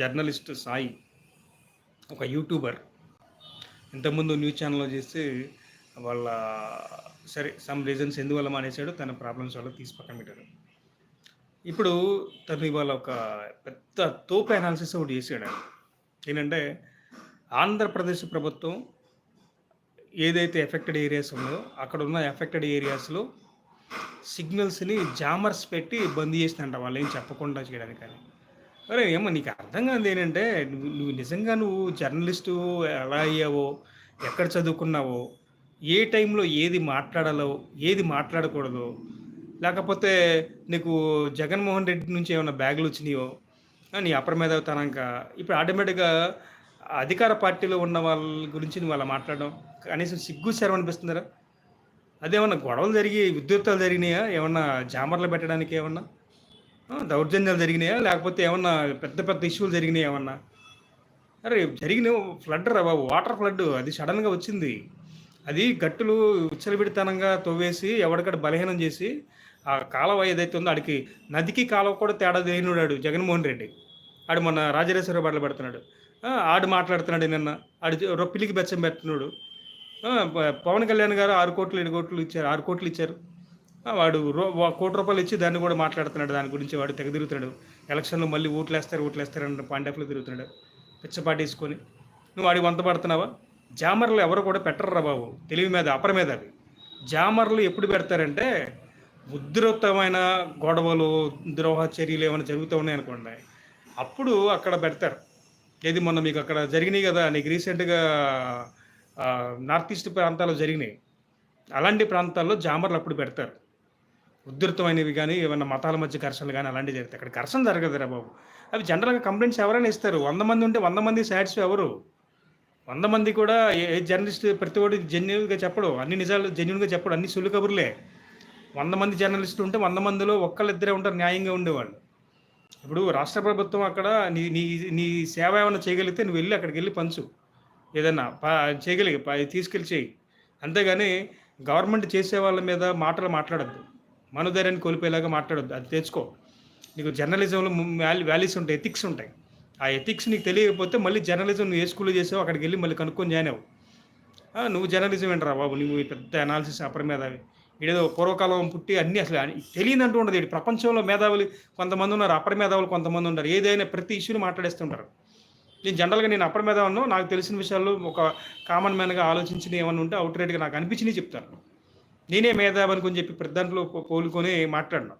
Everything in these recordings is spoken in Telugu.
జర్నలిస్ట్ సాయి ఒక యూట్యూబర్. ఇంతకుముందు న్యూస్ ఛానల్లో చేసి వాళ్ళ సరే సమ్ రీజన్స్ ఎందువల్ల మానేశాడు తన ప్రాబ్లమ్స్ వల్ల తీసి పక్కన పెట్టాడు. ఇప్పుడు తను ఇవాళ ఒక పెద్ద తోపు అనాలిసిస్ ఒకటి చేసాడు ఏంటంటే ఆంధ్రప్రదేశ్ ప్రభుత్వం ఏదైతే ఎఫెక్టెడ్ ఏరియాస్ ఉందో అక్కడ ఉన్న ఎఫెక్టెడ్ ఏరియాస్లో సిగ్నల్స్ని జామర్స్ పెట్టి బంద్ చేసినంట వాళ్ళు ఏం చెప్పకుండా చేయడానికి కానీ అరే ఏమో నీకు అర్థం కాదు ఏంటంటే నువ్వు నువ్వు నిజంగా నువ్వు జర్నలిస్టు ఎలా అయ్యావో ఎక్కడ చదువుకున్నావో ఏ టైంలో ఏది మాట్లాడాలో ఏది మాట్లాడకూడదో లేకపోతే నీకు జగన్మోహన్ రెడ్డి నుంచి ఏమైనా బ్యాగులు వచ్చినాయో నీ అప్రమేధతనంక ఇప్పుడు ఆటోమేటిక్గా అధికార పార్టీలో ఉన్న వాళ్ళ గురించి నువ్వు అలా మాట్లాడడం కనీసం సిగ్గు శరం అనిపిస్తుందరా? అదేమన్నా గొడవలు జరిగి విద్యుత్తాలు జరిగినాయా? ఏమన్నా జామర్లు పెట్టడానికి ఏమన్నా? దౌర్జన్యాలు జరిగినాయా? లేకపోతే ఏమన్నా పెద్ద పెద్ద ఇష్యూలు జరిగినాయా ఏమన్నా? అరే జరిగిన ఫ్లడ్ రా బాబు వాటర్ ఫ్లడ్ అది సడన్గా వచ్చింది. అది గట్టులు ఉచ్చలబిడితనంగా తవ్వేసి ఎవడికడ బలహీనం చేసి ఆ కాలువ ఏదైతే ఉందో ఆడికి నదికి కాలువ కూడా తేడా తెలియనుడాడు జగన్మోహన్ రెడ్డి. ఆడు మొన్న రాజరేశ్వర బట్టలు పెడుతున్నాడు. ఆడు మాట్లాడుతున్నాడు నిన్న. ఆడు రొప్పిలికి బెచ్చం పెడుతున్నాడు. పవన్ కళ్యాణ్ గారు ఆరు కోట్లు ఏడు కోట్లు ఇచ్చారు ఆరు కోట్లు ఇచ్చారు. వాడు కోటి రూపాయలు ఇచ్చి దాన్ని కూడా మాట్లాడుతున్నాడు. దాని గురించి వాడు తెగ తిరుగుతున్నాడు ఎలక్షన్లో మళ్ళీ ఓట్లేస్తారు వేస్తారు ఓట్లు తిరుగుతున్నాడు. పిచ్చపాటి వేసుకొని నువ్వు వాడికి వంత పడుతున్నావా? జామర్లు ఎవరు కూడా పెట్టరురా బాబు. తెలివి మీద అపర మీద అవి. జామర్లు ఎప్పుడు పెడతారంటే ఉధృతమైన గొడవలు ద్రోహ చర్యలు ఏమైనా జరుగుతూ ఉన్నాయనుకోండి. అప్పుడు అక్కడ పెడతారు. ఏది మొన్న మీకు అక్కడ జరిగినాయి కదా నీకు రీసెంట్గా నార్త్ ఈస్ట్ ప్రాంతాల్లో జరిగినాయి. అలాంటి ప్రాంతాల్లో జామర్లు అప్పుడు పెడతారు. ఉధృతమైనవి కానీ ఏమైనా మతాల మధ్య ఘర్షణలు కానీ అలాంటివి జరుగుతాయి అక్కడ ఘర్షణ జరగదురా బాబు. అవి జనరల్గా కంప్లైంట్స్ ఎవరైనా ఇస్తారు. వంద మంది ఉంటే వంద మంది సాటిస్ఫై ఎవరు? వంద మంది కూడా ఏ ఏ జర్నలిస్ట్ ప్రతి ఒక్కటి జెన్యున్గా చెప్పడు అన్ని నిజాలు జెన్యున్గా చెప్పడు అన్ని సులు కబుర్లే. వంద మంది జర్నలిస్టులు ఉంటే వంద మందిలో ఒక్కళ్ళిద్దరే ఉంటారు న్యాయంగా ఉండేవాళ్ళు. ఇప్పుడు రాష్ట్ర ప్రభుత్వం అక్కడ నీ నీ నీ సేవ ఏమైనా చేయగలిగితే నువ్వు వెళ్ళి అక్కడికి వెళ్ళి పంచు. ఏదన్నా ప చేయగలిగి తీసుకెళ్ళి చేయి. అంతేగాని గవర్నమెంట్ చేసే వాళ్ళ మీద మాటలు మాట్లాడద్దు. మనోధైర్యాన్ని కోల్పోయేలాగా మాట్లాడొద్దు. అది తెచ్చుకో. నీకు జర్నలిజంలో వాల్యూ వాల్యూస్ ఉంటాయి ఎథిక్స్ ఉంటాయి. ఆ ఎథిక్స్ నీకు తెలియకపోతే మళ్ళీ జర్నలిజం నువ్వు ఏ స్కూల్లో చేసావు అక్కడికి వెళ్ళి మళ్ళీ కనుక్కొని జాయిన్ అవ్వు. నువ్వు జర్నలిజం ఏంటరా బాబు? నువ్వు పెద్ద అనాలిసిస్ అపరమేధావి ఇదేదో పూర్వకాలం పుట్టి అన్నీ అసలు అని- ఉండదు ఈ ప్రపంచంలో మేధావులు కొంతమంది ఉన్నారు అపర మేధావులు కొంతమంది ఉన్నారు. ఏదైనా ప్రతి ఇష్యూని మాట్లాడేస్తుంటారు. నేను జనరల్గా నేను అపర మేధావులను నాకు తెలిసిన విషయాల్లో ఒక కామన్ మ్యాన్గా ఆలోచించిన ఏమైనా ఉంటే అవుట్రైట్గా నాకు అనిపించినవి చెప్తాను నేనే మేధావని కొని చెప్పి ప్రతి దాంట్లో పోలుకొని మాట్లాడినా.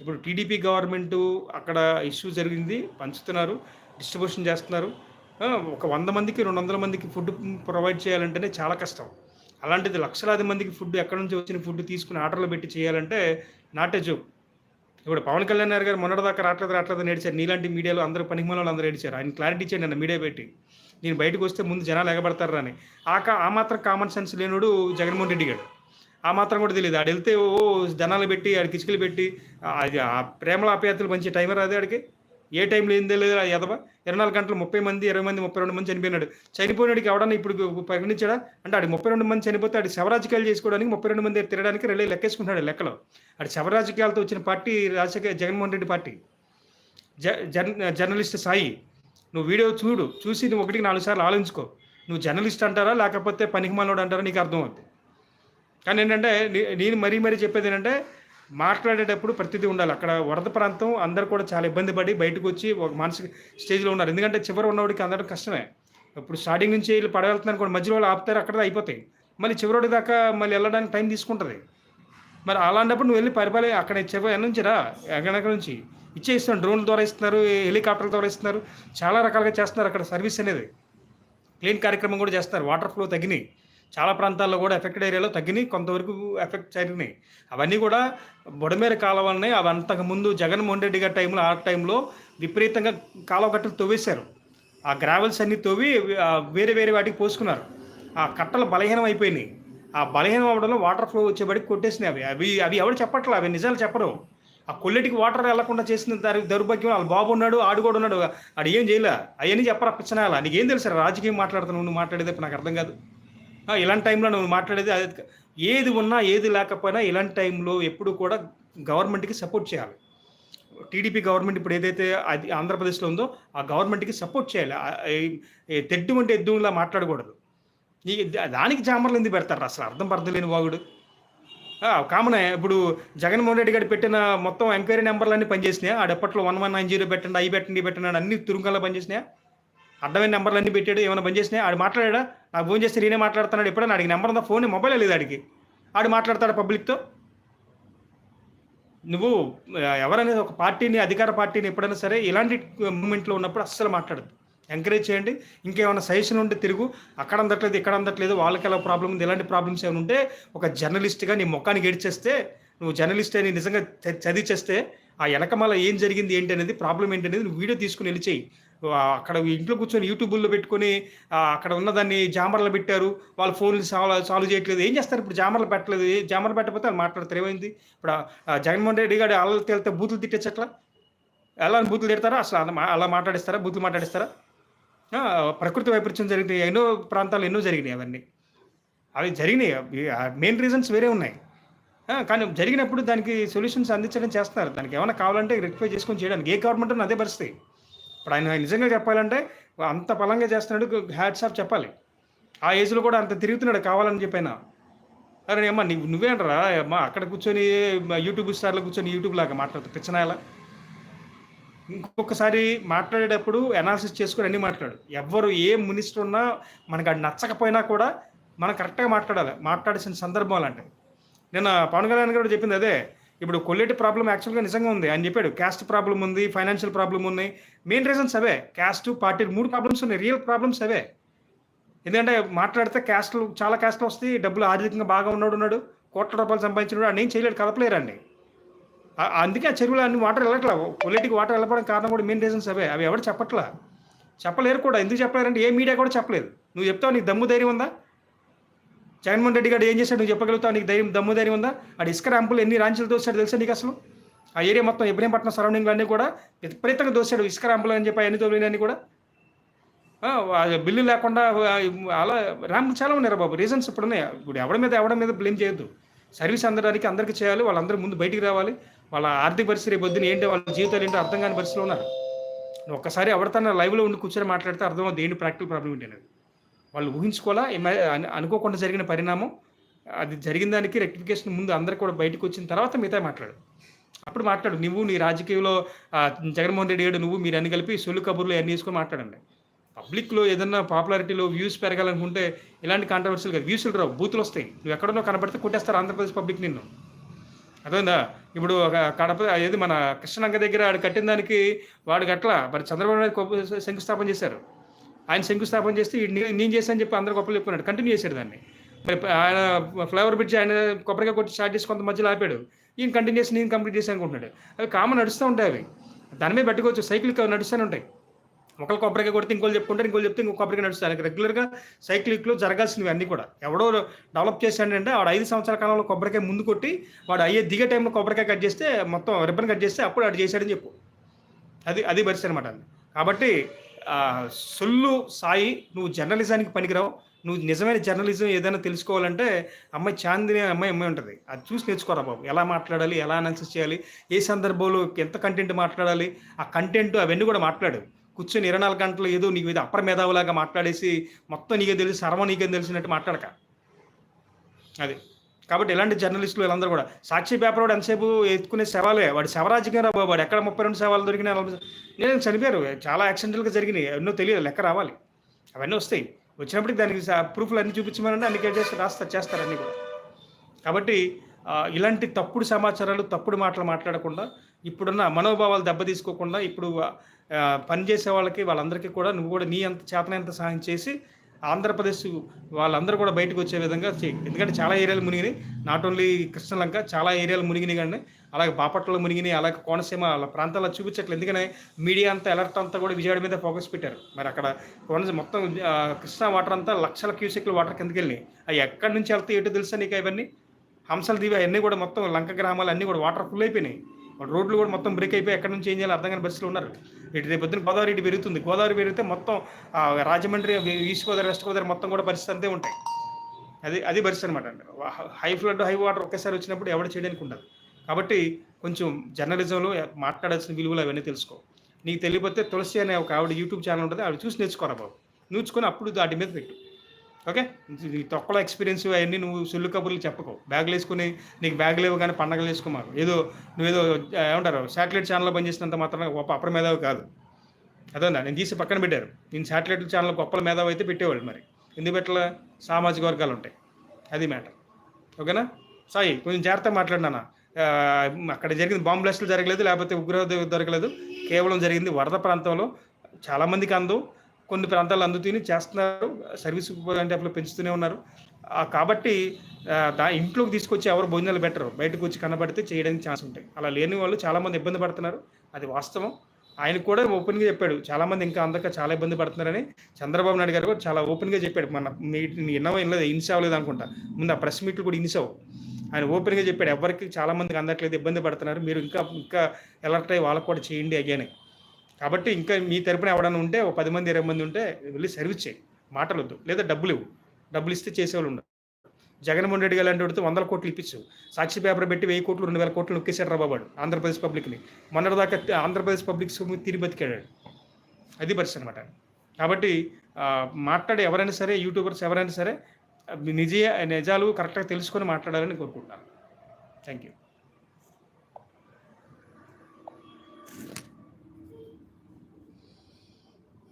ఇప్పుడు టీడీపీ గవర్నమెంట్ అక్కడ ఇష్యూ జరిగింది పంచుతున్నారు డిస్ట్రిబ్యూషన్ చేస్తున్నారు. ఒక వంద మందికి రెండు వందల మందికి ఫుడ్ ప్రొవైడ్ చేయాలంటేనే చాలా కష్టం. అలాంటిది లక్షలాది మందికి ఫుడ్ ఎక్కడి నుంచి వచ్చిన ఫుడ్ తీసుకుని ఆర్డర్లో పెట్టి చేయాలంటే నాటే జోక్. ఇప్పుడు పవన్ కళ్యాణ్ గారు మొన్నటిదాకా రావట్లేదు రావట్లేదు నేడిచారు నీలాంటి మీడియాలో అందరూ పనికి మనలో అందరూ ఏడిచారు. ఆయన క్లారిటీ ఇచ్చాడు నన్ను మీడియా పెట్టి. నేను బయటకు వస్తే ముందు జనాలు ఎగబడతారు అని ఆ ఆ మాత్రం కామన్ సెన్స్ లేనుడు జగన్మోహన్ రెడ్డి గారు ఆ మాత్రం కూడా తెలియదు ఆడు వెళ్తే ఓ జనాలు పెట్టి ఆడి కిచకిలు పెట్టి అది ఆ ప్రేమల ఆప్యాయతలు మంచి టైమర్ అదే ఆడికి. ఏ టైంలో ఏందే లేదు ఆ ఎదవ ఇరవై నాలుగు గంటలు ముప్పై మంది ఇరవై మంది ముప్పై రెండు మంది చనిపోయినాడు. చనిపోయినాడికి ఎవడన్నా ఇప్పుడు పరిగణించాడా? అంటే ఆడి ముప్పై రెండు మంది చనిపోతే ఆడి శవరాజకీయాలు చేసుకోవడానికి ముప్పై రెండు మంది తిరగడానికి రెళ్ళి లెక్కేసుకుంటాడు లెక్కలో. ఆడి శవరాజకీయాలతో వచ్చిన పార్టీ రాజకీయ జగన్మోహన్ రెడ్డి పార్టీ. జ జర్నలిస్ట్ సాయి నువ్వు వీడియో చూడు. చూసి నువ్వు ఒకటికి నాలుగు సార్లు ఆలోచించుకో. నువ్వు జర్నలిస్ట్ అంటారా లేకపోతే పనికిమాలోడు అంటారా నీకు అర్థం అవుతుంది కానీ ఏంటంటే నేను మరీ మరీ చెప్పేది ఏంటంటే మాట్లాడేటప్పుడు ప్రతిదీ ఉండాలి. అక్కడ వరద ప్రాంతం అందరు కూడా చాలా ఇబ్బంది పడి బయటకు వచ్చి ఒక మానసిక స్టేజ్లో ఉన్నారు. ఎందుకంటే చివరి ఉన్నవాడికి అందడం కష్టమే. ఇప్పుడు స్టార్టింగ్ నుంచి వీళ్ళు పడగలుగుతున్నారు కూడా మధ్యలో వాళ్ళు ఆపుతారు అక్కడ అయిపోతాయి. మళ్ళీ చివరి దాకా మళ్ళీ వెళ్ళడానికి టైం తీసుకుంటుంది. మరి అలాంటప్పుడు నువ్వు వెళ్ళి పరిపాలన అక్కడ చివరి నుంచి రా ఎక్కడెక్కడ నుంచి? ఇచ్చేస్తాను డ్రోన్ల ద్వారా ఇస్తున్నారు హెలికాప్టర్ల ద్వారా ఇస్తున్నారు చాలా రకాలుగా చేస్తున్నారు అక్కడ సర్వీస్ అనేది. క్లీన్ కార్యక్రమం కూడా చేస్తారు వాటర్ ఫ్లో తగ్గినాయి. చాలా ప్రాంతాల్లో కూడా ఎఫెక్టెడ్ ఏరియాలో తగ్గినాయి కొంతవరకు ఎఫెక్ట్ జరిగినాయి. అవన్నీ కూడా బుడమేర కాలువలనే అవి అంతకుముందు జగన్మోహన్ రెడ్డి గారి టైంలో ఆ టైంలో విపరీతంగా కాలువ కట్టలు తవ్వేశారు. ఆ గ్రావెల్స్ అన్ని తవ్వి వేరే వేరే వాటికి పోసుకున్నారు. ఆ కట్టలు బలహీనం అయిపోయినాయి. ఆ బలహీనం అవ్వడంలో వాటర్ ఫ్లో వచ్చేబడికి కొట్టేసినాయి అవి. అవి అవి ఎవరు చెప్పట్లే అవి నిజాలు చెప్పరు. ఆ కొల్లెటికి వాటర్ వెళ్ళకుండా చేసిన దాని దౌర్భాగ్యం వాళ్ళ బాబు ఉన్నాడు ఆడు కూడా ఉన్నాడు. ఆడు ఏం చేయలే అవన్నీ చెప్పరా పిచ్చనాయాల? నీకేం తెలుసు రాజకీయం మాట్లాడుతున్నావు నువ్వు మాట్లాడేది నాకు అర్థం కాదు. ఇలాంటి టైంలో నువ్వు మాట్లాడేది అది. ఏది ఉన్నా ఏది లేకపోయినా ఇలాంటి టైంలో ఎప్పుడు కూడా గవర్నమెంట్కి సపోర్ట్ చేయాలి. టీడీపీ గవర్నమెంట్ ఇప్పుడు ఏదైతే అది ఆంధ్రప్రదేశ్లో ఉందో ఆ గవర్నమెంట్కి సపోర్ట్ చేయాలి. తెడ్డు అంటే ఎద్దులా మాట్లాడకూడదు. ఈ దానికి జామర్లు ఎందుకు పెడతారు? అసలు అర్థం పడతలేని వాగుడు. కామన్ ఇప్పుడు జగన్మోహన్ రెడ్డి గారు పెట్టిన మొత్తం ఎంక్వైరీ నెంబర్లన్నీ పనిచేసినాయి? ఆడప్పట్లో వన్ వన్ నైన్ జీరో పెట్టండి అవి పెట్టండి పెట్టండి అన్ని తురుంకల్లా పనిచేసినాయా? అడ్డమైన నెంబర్లు అన్ని పెట్టాడు ఏమైనా పని చేసినాయి ఆడు మాట్లాడా? నాకు ఫోన్ చేస్తే నేనే మాట్లాడుతున్నాడు ఎప్పుడైనా? అడిగి నెంబర్ ఉందా? ఫోన్ మొబైల్ లేదు ఆడికి. ఆడు మాట్లాడతాడు పబ్లిక్తో? నువ్వు ఎవరైనా ఒక పార్టీని అధికార పార్టీని ఎప్పుడైనా సరే ఇలాంటి మూమెంట్లో ఉన్నప్పుడు అస్సలు మాట్లాడదు ఎంకరేజ్ చేయండి. ఇంకేమైనా సజెషన్ ఉంటే తిరుగు. అక్కడ అందట్లేదు ఇక్కడ అందట్లేదు వాళ్ళకి ఎలా ప్రాబ్లం ఉంది ఇలాంటి ప్రాబ్లమ్స్ ఏమైనా ఉంటే ఒక జర్నలిస్ట్గా నీ ముఖానికి ఏడ్చేస్తే నువ్వు జర్నలిస్ట్ అని నిజంగా చదివిచేస్తే ఆ వెనకమాల ఏం జరిగింది ఏంటి అనేది ప్రాబ్లం ఏంటి అనేది నువ్వు వీడియో తీసుకుని వెళ్ళి చేయి అక్కడ ఇంట్లో కూర్చొని యూట్యూబ్లో పెట్టుకొని అక్కడ ఉన్నదాన్ని జామర్లు పెట్టారు. వాళ్ళ ఫోన్లు సాల్వ్ సాల్వ్ చేయట్లేదు. ఏం చేస్తారు ఇప్పుడు జామర్లు పెట్టలేదు? జామర్లు పెట్టకపోతే వాళ్ళు మాట్లాడతారు. ఏమైంది? ఇప్పుడు జగన్మోహన్ రెడ్డి గారు అల్లకి తేలితే బూతులు తిట్టేచ్చట్లా? ఎలా అని బూతులు తిడతారా? అసలు అలా మాట్లాడిస్తారా? బూతులు మాట్లాడిస్తారా? ప్రకృతి వైపరీత్యం జరిగినాయి ఎన్నో ప్రాంతాలు ఎన్నో జరిగినాయి అవన్నీ. అవి జరిగినాయి. మెయిన్ రీజన్స్ వేరే ఉన్నాయి. కానీ జరిగినప్పుడు దానికి సొల్యూషన్స్ అందించడం చేస్తున్నారు. దానికి ఏమైనా కావాలంటే రెక్టిఫై చేసుకొని చేయడానికి ఏ గవర్నమెంట్ అదే పరిస్థితి. ఇప్పుడు ఆయన నిజంగా చెప్పాలంటే అంత బలంగా చేస్తున్నాడు హ్యాట్స్ ఆఫ్ చెప్పాలి. ఆ ఏజ్లో కూడా అంత తిరుగుతున్నాడు కావాలని చెప్పైనా అరే అమ్మా నువ్వు నువ్వేంటరా అమ్మా అక్కడ కూర్చొని యూట్యూబ్ స్టార్లో కూర్చొని యూట్యూబ్ లాగా మాట్లాడుతూ పిచ్చనాయలా. ఇంకొకసారి మాట్లాడేటప్పుడు అనాలిసిస్ చేసుకుని అన్నీ మాట్లాడు. ఎవ్వరు ఏ మినిస్టర్ ఉన్నా మనకు అది నచ్చకపోయినా కూడా మనం కరెక్ట్గా మాట్లాడాలి. మాట్లాడాల్సిన సందర్భం అలాంటివి నిన్న పవన్ కళ్యాణ్ గారు చెప్పింది అదే. ఇప్పుడు కొల్లేటి ప్రాబ్లం యాక్చువల్గా నిజంగా ఉంది. అని చెప్పాడు క్యాస్ట్ ప్రాబ్లం ఉంది ఫైనాన్షియల్ ప్రాబ్లం ఉన్నాయి. మెయిన్ రీజన్స్ అవే. క్యాస్ట్ పార్టీ మూడు ప్రాబ్లమ్స్ ఉన్నాయి. రియల్ ప్రాబ్లమ్స్ అవే. ఎందుకంటే మాట్లాడితే క్యాస్ట్లు చాలా క్యాస్ట్లు వస్తాయి. డబ్బులు ఆర్థికంగా బాగా ఉన్నాడు ఉన్నాడు. కోట్ల రూపాయలు సంపాదించినాడు అని ఏం చేయలేడు కదపలేరండి అందుకే ఆ చెరువులో అన్ని వాటర్ వెళ్ళట్లా. కొల్లేటికి వాటర్ వెళ్ళకపోవడం కారణం కూడా మెయిన్ రీజన్స్ అవే. అవి ఎవరు చెప్పట్లా? చెప్పలేరు కూడా. ఎందుకు చెప్పలేరంటే ఏ మీడియా కూడా చెప్పలేదు. నువ్వు చెప్తావు నీకు దమ్ము ధైర్యం ఉందా? జగన్మోహన్ రెడ్డి గారు ఏం చేశాడు? నువ్వు చెప్పగలుగుతావు? నీకు ధైర్యం దమ్ము ధైర్యం ఉందా? అది ఇసుక ర్యాంపులు ఎన్ని రాంచీలు దోశాడు తెలుసా నీకు అసలు? ఆ ఏరియా మొత్తం ఇబ్రహీంపట్నం సరౌండింగ్లు అన్నీ కూడా విపరీతంగా దోశాడు ఇసుక ర్యాంపులు అని చెప్పి అన్ని తోలినన్ని కూడా బిల్లు లేకుండా అలా ర్యాంపులు చాలా ఉన్నాయి బాబు. రీజన్స్ ఇప్పుడు ఉన్నాయి. ఇప్పుడు ఎవడి మీద ఎవడి మీద బ్లేమ్ చేయొద్దు. సర్వీస్ అందడానికి అందరికీ చేయాలి. వాళ్ళందరూ ముందు బయటికి రావాలి. వాళ్ళ ఆర్థిక పరిస్థితి పొద్దున ఏంటో? వాళ్ళ జీవితాలు ఏంటో అర్థం కాని పరిస్థితిలో ఉన్నారు. ఒక్కసారి ఎవరితో లైవ్లో ఉండి కూర్చొని మాట్లాడితే అర్థం అవుతుంది ఏంటి ప్రాక్టికల్ ప్రాబ్లం ఏంటి అనేది? వాళ్ళు ఊహించుకోవాలా? అనుకోకుండా జరిగిన పరిణామం అది జరిగిన దానికి రెక్టిఫికేషన్ ముందు అందరు కూడా బయటకు వచ్చిన తర్వాత మిగతా మాట్లాడు. అప్పుడు మాట్లాడు. నువ్వు నీ రాజకీయంలో జగన్మోహన్ రెడ్డి గారు నువ్వు మీరు అన్ని కలిపి సొల్లు కబుర్లు అన్ని వేసుకొని మాట్లాడండి. పబ్లిక్లో ఏదన్నా పాపులారిటీలో వ్యూస్ పెరగాలనుకుంటే ఇలాంటి కాంట్రవర్సీలు కాదు. వ్యూస్లు రావు. బూతులు వస్తాయి. నువ్వు ఎక్కడనో కనబడితే కొట్టేస్తారు ఆంధ్రప్రదేశ్ పబ్లిక్ నిన్ను. అర్థమైందా? ఇప్పుడు ఒక కడప ఏది మన కృష్ణంగ దగ్గర ఆడు కట్టిన దానికి వాడు గట్ల మరి చంద్రబాబు నాయుడు శంకుస్థాపన చేశారు. ఆయన శంకుస్థాపన చేస్తే నేను చేశాను చెప్పి అందరు గొప్పలు చెప్పుకున్నాడు. కంటిన్యూ చేశాడు దాన్ని. మరి ఆయన ఫ్లవర్ బ్రిడ్జ్ ఆయన కొబ్బరిగా కొట్టి స్టార్ట్ చేసి కొంత మధ్యలో ఆపాడు. ఈయన కంటిన్యూ చేసి నేను కంప్లీట్ చేశాను అనుకుంటున్నాడు. అవి కామన్ నడుస్తూ ఉంటాయి అవి. దాని మీద పెట్టుకోవచ్చు. సైకిల్ నడుస్తూనే ఉంటాయి. ఒకళ్ళు కొబ్బరికాయ కొడితే ఇంకోళ్ళు చెప్పుకుంటారు ఇంకోళ్ళు చెప్తే ఇంకో కొబ్బరికాయ నడుస్తారు రెగ్యులర్గా సైక్లిక్లో జరగాల్సినవి అన్నీ కూడా. ఎవడో డెవలప్ చేశాడంటే వాడు ఐదు సంవత్సరాల కాలంలో కొబ్బరికాయ ముందు కొట్టి వాడు అయ్యే దిగే టైంలో కొబ్బరికాయ కట్ చేస్తే మొత్తం రిబ్బన్ కట్ చేస్తే అప్పుడు వాడు చేశాడని చెప్పు. అది అది పరిస్థితి అనమాట కాబట్టి సొల్లు సాయి నువ్వు జర్నలిజానికి పనికిరావు. నువ్వు నిజమైన జర్నలిజం ఏదైనా తెలుసుకోవాలంటే అమ్మాయి చాందిని అమ్మాయి అమ్మాయి ఉంటుంది. అది చూసి నేర్చుకోరా బాబు. ఎలా మాట్లాడాలి ఎలా అనాలిసిస్ చేయాలి ఏ సందర్భంలో ఎంత కంటెంట్ మాట్లాడాలి ఆ కంటెంట్ అవన్నీ కూడా మాట్లాడు. కూర్చొని ఇరవై నాలుగు గంటలు ఏదో నీకు ఏదో అప్పర మేధావులాగా మాట్లాడేసి మొత్తం నీకే తెలిసి సర్వం నీకే తెలిసినట్టు మాట్లాడక. అది. కాబట్టి ఇలాంటి జర్నలిస్టులు వీళ్ళందరూ కూడా. సాక్షి పేపర్ వాడు ఎంతసేపు ఎత్తుకునే శవాలే. వాడు శవరాజకీయం రా వాడు ఎక్కడ ముప్పై రెండు శవాలు దొరికినాయి నేను చనిపోయారు? చాలా యాక్సిడెంటల్గా జరిగినాయి. ఎన్నో తెలియదు లెక్క రావాలి. అవన్నీ వస్తాయి. వచ్చినప్పటికి దానికి ప్రూఫ్లు అన్ని చూపించమనండి అన్ని కేట్ చేసి రాస్తారు చేస్తారు అన్నీ కూడా. కాబట్టి ఇలాంటి తప్పుడు సమాచారాలు తప్పుడు మాటలు మాట్లాడకుండా ఇప్పుడున్న మనోభావాలు దెబ్బతీసుకోకుండా ఇప్పుడు పనిచేసే వాళ్ళకి వాళ్ళందరికీ కూడా నువ్వు కూడా నీ అంత చేతనంత సహాయం చేసి ఆంధ్రప్రదేశ్ వాళ్ళందరూ కూడా బయటకు వచ్చే విధంగా చేయండి ఎందుకంటే చాలా ఏరియాలు మునిగినాయి. నాట్ ఓన్లీ కృష్ణలంక చాలా ఏరియాలు మునిగినాయి కానీ అలాగే బాపట్లలో మునిగినాయి అలాగే కోనసీమ అలా ప్రాంతాల్లో చూపించట్లేదు. ఎందుకనే మీడియా అంతా అలర్ట్ అంతా కూడా విజయవాడ మీద ఫోకస్ పెట్టారు. మరి అక్కడ కోనసీమ మొత్తం కృష్ణా వాటర్ అంతా లక్షల క్యూసెక్ల వాటర్ కిందకి వెళ్ళినాయి. అవి ఎక్కడి నుంచి వెళ్తాయి ఏంటో తెలుసా నీకు అవన్నీ? హంసల దీవి అవన్నీ కూడా మొత్తం లంక గ్రామాలు అన్నీ కూడా వాటర్ ఫుల్ అయిపోయినాయి. రోడ్లు కూడా మొత్తం బ్రేక్ అయిపోయి ఎక్కడ నుంచి ఏం చేయాలి అర్థం కాని బస్సులు ఉన్నారు. ఇటు రేపు పొద్దున గోదావరి ఇటు పెరుగుతుంది. గోదావరి పెరిగితే మొత్తం రాజమండ్రి ఈస్ట్ గోదావరి వెస్ట్ గోదావరి మొత్తం కూడా పరిస్థితి అంతే ఉంటాయి. అది అది పరిస్థితి అనమాట హై ఫ్లడ్ హై వాటర్ ఒకేసారి వచ్చినప్పుడు ఎవడ చేయడానికి ఉండదు. కాబట్టి కొంచెం జర్నలిజంలో మాట్లాడాల్సిన విలువలు అవన్నీ తెలుసుకో. నీకు తెలియకపోతే తులసి అనే ఒక ఆవిడ యూట్యూబ్ ఛానల్ ఉంటుంది. ఆవిడ చూసి నేర్చుకోరా బాబు. నేర్చుకొని అప్పుడు వాటి మీద పెట్టు. ఓకే? తొక్కల తొక్కలో ఎక్స్పీరియన్స్ అవన్నీ నువ్వు సుల్లు కబుర్లు చెప్పకు. బ్యాగులు వేసుకుని నీకు బ్యాగులు లేవు కానీ పండగలు వేసుకోమాకు ఏదో నువ్వేదో ఏమంటారు? శాటిలైట్ ఛానల్లో పనిచేసినంత మాత్రం గొప్ప అప్పర మేధావి కాదు. అదే నేను తీసి పక్కన పెట్టారు. నేను శాటిలైట్ ఛానల్ గొప్పల మేధావి అయితే పెట్టేవాళ్ళు మరి. ఎందుకు పెట్టలే? సామాజిక వర్గాలు ఉంటాయి. అది మ్యాటర్. ఓకేనా? సాయి కొంచెం జాగ్రత్తగా మాట్లాడినా అక్కడ జరిగింది బాంబు బ్లాస్టులు జరగలేదు లేకపోతే ఉగ్రవాద జరగలేదు కేవలం జరిగింది వరద ప్రాంతంలో. చాలామందికి అందు. కొన్ని ప్రాంతాలు అందుతూనే చేస్తున్నారు. సర్వీస్ అప్లో పెంచుతూనే ఉన్నారు. కాబట్టి దా ఇంట్లోకి తీసుకొచ్చి ఎవరు భోజనాలు బెటరు బయటకు వచ్చి కనబడితే చేయడానికి ఛాన్స్ ఉంటాయి. అలా లేని వాళ్ళు చాలామంది ఇబ్బంది పడుతున్నారు. అది వాస్తవం. ఆయన కూడా ఓపెన్గా చెప్పాడు. చాలామంది ఇంకా అందక చాలా ఇబ్బంది పడుతున్నారని చంద్రబాబు నాయుడు గారు కూడా చాలా ఓపెన్గా చెప్పాడు. మన మీట్ ఎన్నో లేదు ఇన్స్ అవ్వలేదు అనుకుంటా. ముందు ఆ ప్రెస్ మీట్లు కూడా ఇన్స్ అవ్వవు ఆయన ఓపెన్గా చెప్పాడు. ఎవరికి చాలామందికి అందట్లేదు ఇబ్బంది పడుతున్నారు. మీరు ఇంకా ఇంకా ఎలర్ట్ అయ్యి వాళ్ళకు కూడా చేయండి అయ్యాని కాబట్టి ఇంకా మీ తరపున ఎవడన్నా ఉంటే ఒక పది మంది ఇరవై మంది ఉంటే వెళ్ళి సర్వీస్ చేయి. మాటలొద్దు. లేదా డబ్బులు ఇవ్వు. డబ్బులు ఇస్తే చేసేవాళ్ళు ఉండరు. జగన్మోహన్ రెడ్డి గారు లాంటి వాడితో వందల కోట్లు ఇప్పించు. సాక్షి పేపర్ పెట్టి వెయ్యి కోట్లు రెండు వేల కోట్లు నొక్కేశాడు రాబాబాడు ఆంధ్రప్రదేశ్ పబ్లిక్ని. మొన్నటిదాకా ఆంధ్రప్రదేశ్ పబ్లిక్ సొమ్ము తిరిగి బతికాడాడు. అది పరిస్థితి అనమాట కాబట్టి మాట్లాడే ఎవరైనా సరే యూట్యూబర్స్ ఎవరైనా సరే నిజ నిజాలు కరెక్ట్గా తెలుసుకొని మాట్లాడాలని కోరుకుంటున్నాను. Thank you